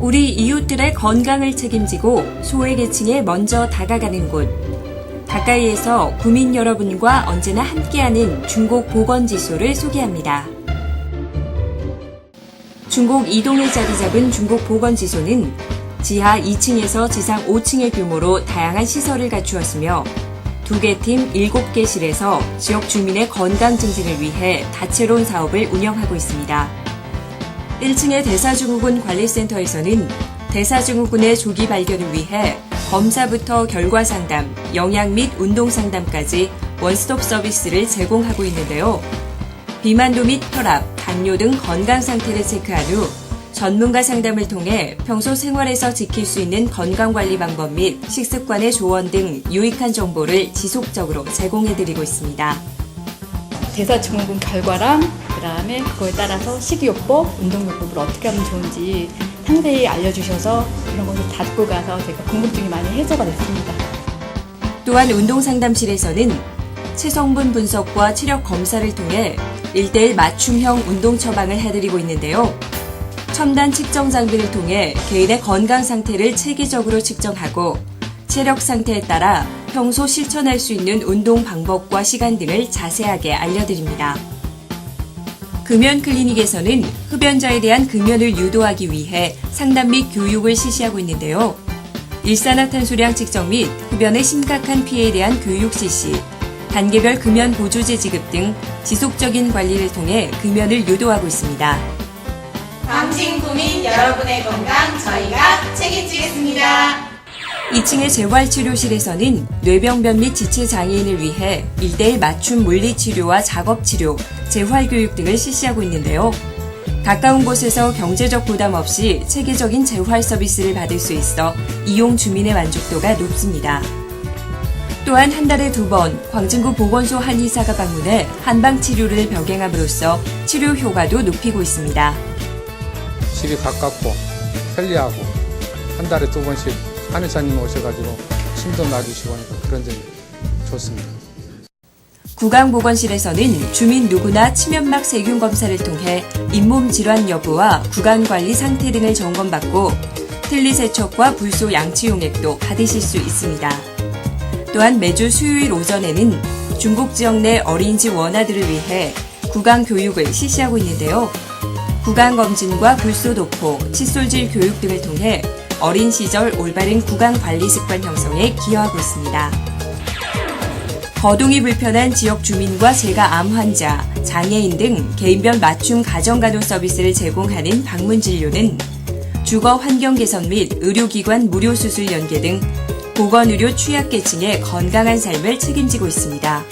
우리 이웃들의 건강을 책임지고 소외계층에 먼저 다가가는 곳. 가까이에서 구민 여러분과 언제나 함께하는 중곡 보건지소를 소개합니다. 중곡 이동에 자리 잡은 중곡 보건지소는 지하 2층에서 지상 5층의 규모로 다양한 시설을 갖추었으며 두 개 팀 7개 실에서 지역 주민의 건강 증진을 위해 다채로운 사업을 운영하고 있습니다. 1층의 대사증후군 관리센터에서는 대사증후군의 조기 발견을 위해 검사부터 결과 상담, 영양 및 운동 상담까지 원스톱 서비스를 제공하고 있는데요. 비만도 및 혈압, 당뇨 등 건강 상태를 체크한 후 전문가 상담을 통해 평소 생활에서 지킬 수 있는 건강 관리 방법 및 식습관의 조언 등 유익한 정보를 지속적으로 제공해드리고 있습니다. 대사증후군 결과랑 그 다음에 그거에 따라서 식이요법, 운동요법을 어떻게 하면 좋은지 상세히 알려주셔서 이런 것을 다 듣고 가서 제가 궁금증이 많이 해소가 됐습니다. 또한 운동상담실에서는 체성분 분석과 체력 검사를 통해 1대1 맞춤형 운동 처방을 해드리고 있는데요. 첨단 측정 장비를 통해 개인의 건강 상태를 체계적으로 측정하고 체력 상태에 따라 평소 실천할 수 있는 운동 방법과 시간 등을 자세하게 알려드립니다. 금연 클리닉에서는 흡연자에 대한 금연을 유도하기 위해 상담 및 교육을 실시하고 있는데요. 일산화탄소량 측정 및 흡연의 심각한 피해에 대한 교육 실시, 단계별 금연 보조제 지급 등 지속적인 관리를 통해 금연을 유도하고 있습니다. 광진 구민 여러분의 건강 저희가 책임지겠습니다. 2층의 재활치료실에서는 뇌병변 및 지체 장애인을 위해 1대1 맞춤 물리치료와 작업치료, 재활교육 등을 실시하고 있는데요. 가까운 곳에서 경제적 부담 없이 체계적인 재활 서비스를 받을 수 있어 이용 주민의 만족도가 높습니다. 또한 한 달에 두 번 광진구 보건소 한의사가 방문해 한방 치료를 병행함으로써 치료 효과도 높이고 있습니다. 집이 가깝고 편리하고 한 달에 두 번씩 한의사님 오셔가지고 침도 놔주시고 하니까 그런 점이 좋습니다. 구강보건실에서는 주민 누구나 치면막 세균 검사를 통해 잇몸 질환 여부와 구강 관리 상태 등을 점검받고 틀니 세척과 불소 양치 용액도 받으실 수 있습니다. 또한 매주 수요일 오전에는 중국 지역 내 어린이집 원아들을 위해 구강 교육을 실시하고 있는데요. 구강 검진과 불소 도포, 칫솔질 교육 등을 통해 어린 시절 올바른 구강 관리 습관 형성에 기여하고 있습니다. 거동이 불편한 지역 주민과 재가 암 환자, 장애인 등 개인별 맞춤 가정간호 서비스를 제공하는 방문 진료는 주거 환경 개선 및 의료기관 무료 수술 연계 등 보건의료 취약계층의 건강한 삶을 책임지고 있습니다.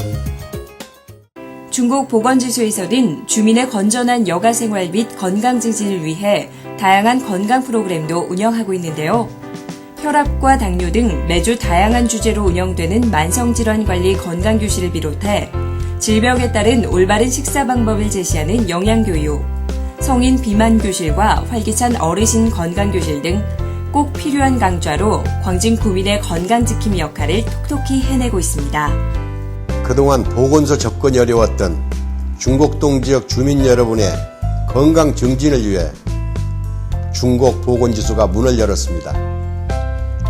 중국 보건지소에서는 주민의 건전한 여가 생활 및 건강 증진을 위해 다양한 건강 프로그램도 운영하고 있는데요. 혈압과 당뇨 등 매주 다양한 주제로 운영되는 만성질환 관리 건강교실을 비롯해 질병에 따른 올바른 식사 방법을 제시하는 영양교육, 성인 비만교실과 활기찬 어르신 건강교실 등 꼭 필요한 강좌로 광진 구민의 건강지킴이 역할을 톡톡히 해내고 있습니다. 그동안 보건소 접근이 어려웠던 중곡동 지역 주민 여러분의 건강 증진을 위해 중곡 보건지소가 문을 열었습니다.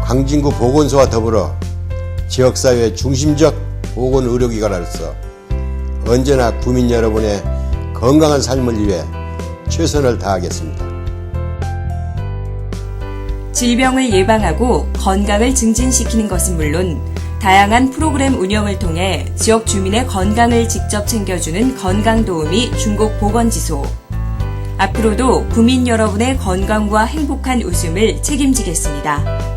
광진구 보건소와 더불어 지역사회의 중심적 보건 의료기관으로서 언제나 구민 여러분의 건강한 삶을 위해 최선을 다하겠습니다. 질병을 예방하고 건강을 증진시키는 것은 물론 다양한 프로그램 운영을 통해 지역 주민의 건강을 직접 챙겨주는 건강도우미 중곡보건지소. 앞으로도 구민 여러분의 건강과 행복한 웃음을 책임지겠습니다.